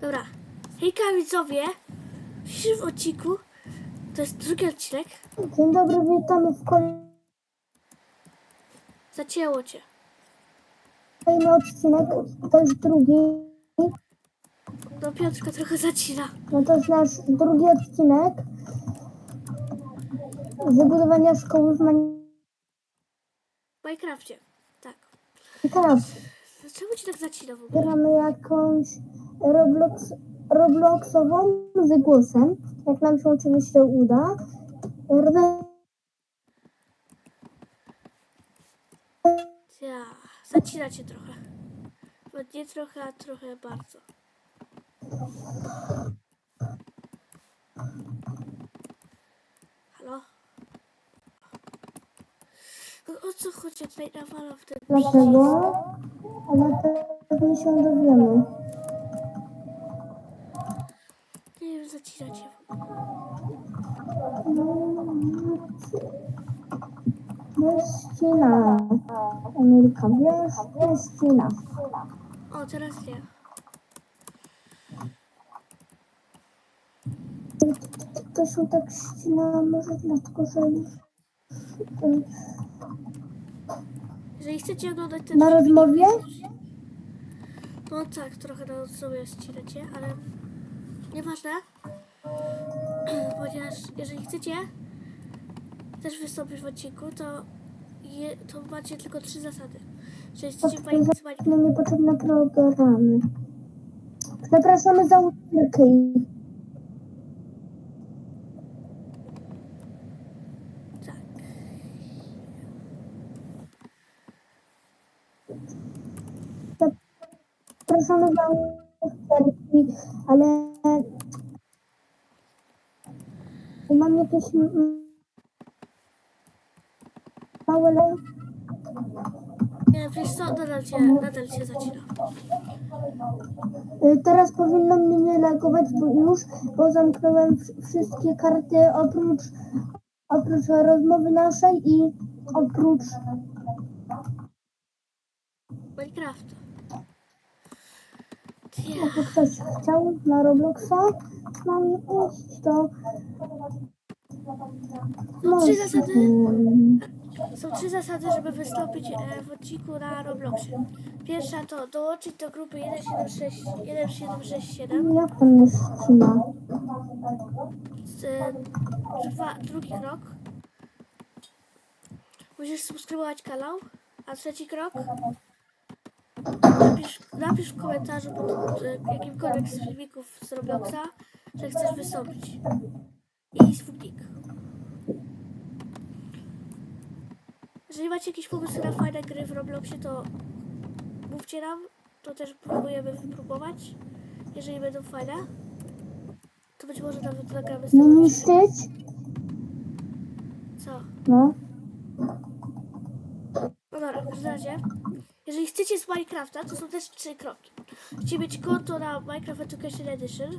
Dobra. Hejka widzowie. W dzisiejszym odcinku to jest drugi odcinek. Dzień dobry, witamy w kolejny Zacięło cię. odcinek. To już drugi. No Piotrka trochę zacina. No to jest nasz drugi odcinek z szkoły w W Minecrafcie. Tak. Minecraft. Czemu ci tak zacina w ogóle? Gramy jakąś Roblox, Robloxową z głosem. Jak nam się oczywiście uda. Ja. Zacina cię trochę. Bo nie trochę, a trochę bardzo. Halo? O, o co chodzi tutaj nawala w ten Dlaczego? Ale pewnie się dowiemy. Nie wiem, zacina cię. Mieścina. Ameryka, mieścina. O, teraz nie. To się tak ścina, może dlatego, że Jeżeli chcecie oglądać ten na rozmowie No tak, trochę na sobie ścinacie, ale nieważne. Ponieważ jeżeli chcecie też wystąpić w odcinku, to, je, to macie tylko trzy zasady. Jeżeli chcecie państwo na niepotrzebne programy. Zapraszamy za uczynkę. tak. Zapraszamy za uczynki, ale mam jakieś małe le- Nie, wiesz co, nadal cię, nadal cię zacina. Y, Teraz powinno mnie nie lagować, bo już, bo zamknąłem wsz- wszystkie karty oprócz, oprócz rozmowy naszej i oprócz Minecraft. Ja. Jakby ktoś chciał na Robloxa mam iść, to Są trzy zasady, Mm, są trzy zasady, żeby wystąpić e, w odcinku na Robloxie. Pierwsza to dołączyć do grupy 176, 1767. Jak tam jest ścina? Z, e, dwa, drugi krok. Musisz subskrybować kanał. A trzeci krok. Napisz, napisz w komentarzu pod e, jakimkolwiek z filmików z Robloxa, że chcesz wystąpić. I swój nick. Jeżeli macie jakieś pomysły na fajne gry w Robloxie, to mówcie nam. To też próbujemy wypróbować. Jeżeli będą fajne, to być może nawet nagramy z Nie tego niszczyć? Co? No. No dobra, w każdym razie, jeżeli chcecie z Minecrafta, to są też trzy kroki. Chcecie mieć konto na Minecraft Education Edition,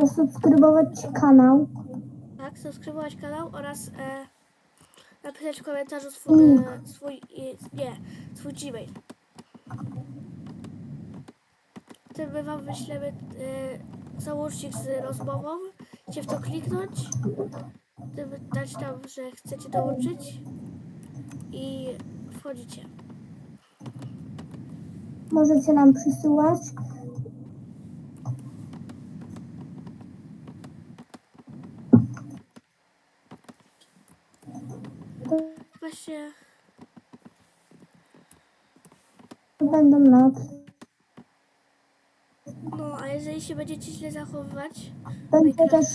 Zasubskrybować kanał. tak, subskrybować kanał oraz e, napisać w komentarzu swój, e, swój e, nie, swój Gmail. Wtedy my wam wyślemy e, załącznik z rozmową, chcecie w to kliknąć, wtedy dać tam, że chcecie dołączyć i wchodzicie. Możecie nam przysyłać. Właśnie będą na. No, a jeżeli się będziecie źle zachowywać, Będzie też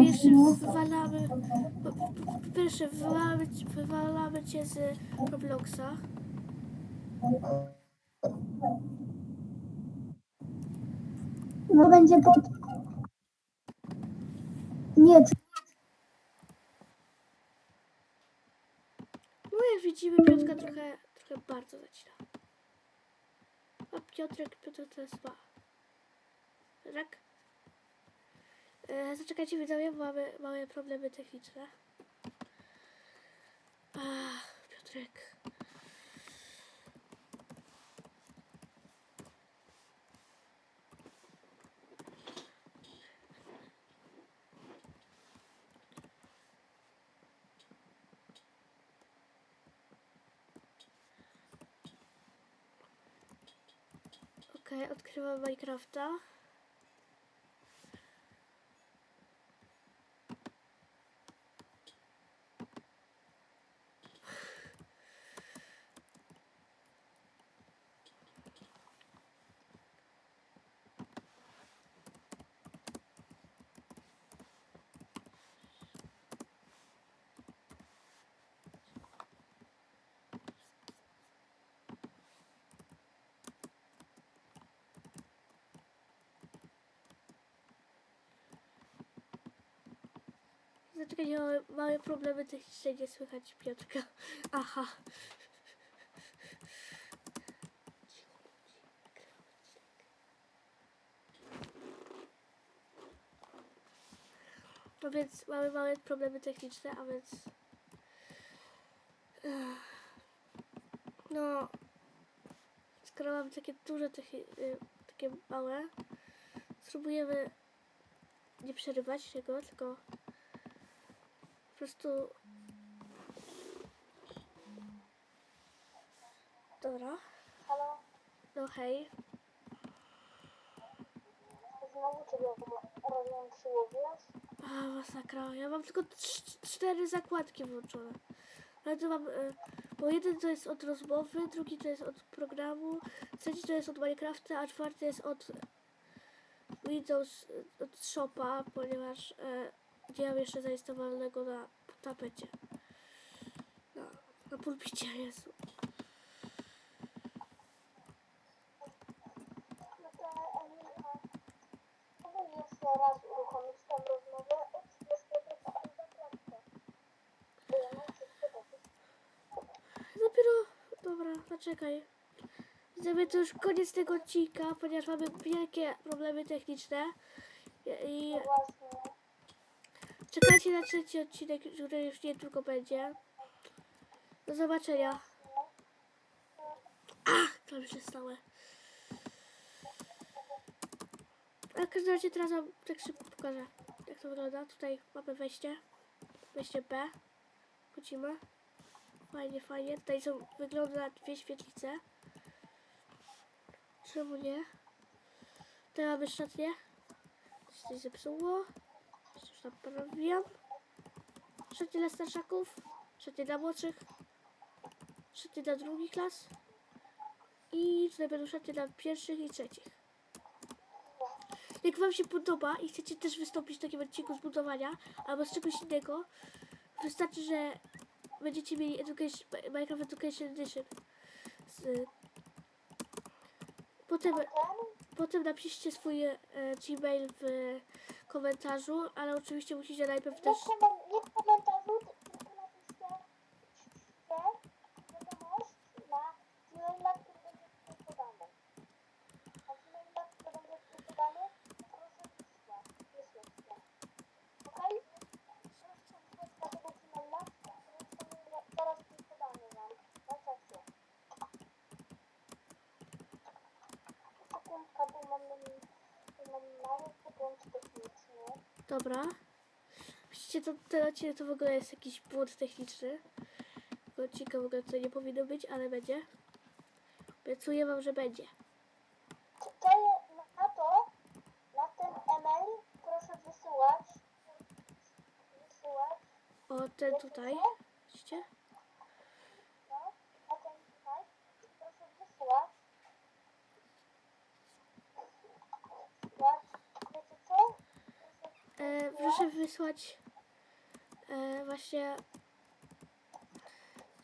pierwszy wywalamy, pierwsze wywalamy, wywalamy cię z Robloxa, No będzie pod. Nie, no jak widzimy Piotrka trochę, trochę bardzo zacina. A Piotrek, Piotr to jest ma. Tak? E, zaczekajcie widzowie, bo mamy, mamy problemy techniczne. Ach, Piotrek. Okej, Minecrafta. Zaczekaj, mamy małe problemy techniczne, nie słychać Piotrka. Aha. No więc mamy małe problemy techniczne, a więc... No... Skoro mamy takie duże, techni- y, takie małe, spróbujemy nie przerywać jego, tylko prostu. Dobra. Halo? No hej. Znowu ciebie rozłączyło, wiesz? A, masakra. Ja mam tylko cz- cztery zakładki włączone. Ale to mam. Y, bo jeden to jest od rozmowy, drugi to jest od programu, trzeci to jest od Minecrafta, a czwarty jest od Windows, y, od Shopa, ponieważ y, nie mam jeszcze zainstalowanego na tapecie. Na, na pulpicie, Jezu. Zaczekaj. Widzimy to już koniec tego odcinka, ponieważ mamy wielkie problemy techniczne. I. czekajcie na trzeci odcinek, który już niedługo będzie. Do zobaczenia. Ach, klawisze stałe. A w każdym razie teraz wam tak szybko pokażę, jak to wygląda. Tutaj mamy wejście. Wejście B. Wchodzimy. Fajnie, fajnie. Tutaj są, wygląda dwie świetlice. Czemu nie? Tutaj mamy szatnię. Coś się zepsuło. Już naprawiam. Szatnie dla starszaków. Szatnie dla młodszych. Szatnie dla drugich klas. I szatnie dla pierwszych i trzecich. Jak Wam się podoba i chcecie też wystąpić w takim odcinku zbudowania albo z czegoś innego, wystarczy, że będziecie mieli education, Minecraft Education Edition. Z, potem, potem napiszcie swój e, Gmail w komentarzu, ale oczywiście musicie najpierw też... Nie, nie w komentarzu, tylko napiszcie wiadomość na Gmaila, który będzie tutaj podany. A Gmaila, który będzie tutaj podany, proszę wysłać. Wysłać Okej? Proszę wysłać na tego Gmaila, który będzie zaraz tutaj podany wam. Na czacie. Sekundka, bo mam, mam mały błąd techniczny. Dobra. Widzicie, to ten odcinek to w ogóle jest jakiś błąd techniczny. Tego odcinka w ogóle tutaj nie powinno być, ale będzie. Obiecuję wam, że będzie. To je, na to, na ten email proszę wysyłać. Wysyłać. O, ten tutaj. Widzicie? No, na ten tutaj. Proszę wysyłać. Wysyłać. Wiecie co? Proszę E, proszę wysłać e, właśnie,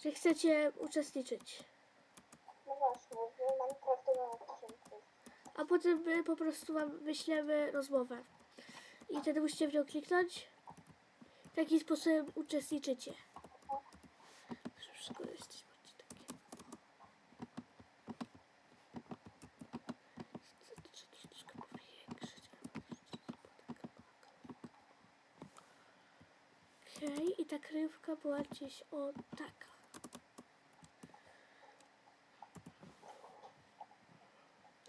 że chcecie uczestniczyć. No właśnie, w Minecraftowe odcinki. A potem my po prostu wam wyślemy rozmowę. I wtedy musicie w nią kliknąć. Takim sposobem uczestniczycie. Okej, i ta kryjówka była gdzieś o taka.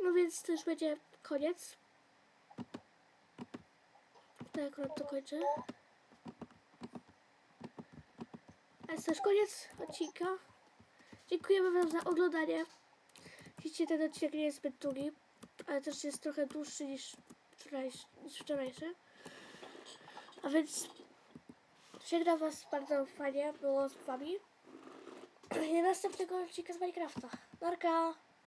No więc już będzie koniec. To akurat to kończę. A jest już koniec odcinka. Dziękujemy Wam za oglądanie. Widzicie, ten odcinek nie jest zbyt długi. ale też jest trochę dłuższy niż, wczorajszy, niż wczorajszy. A więc żegnam Was bardzo fajnie, było z Wami. I następnego odcinka z Minecrafta. Narka!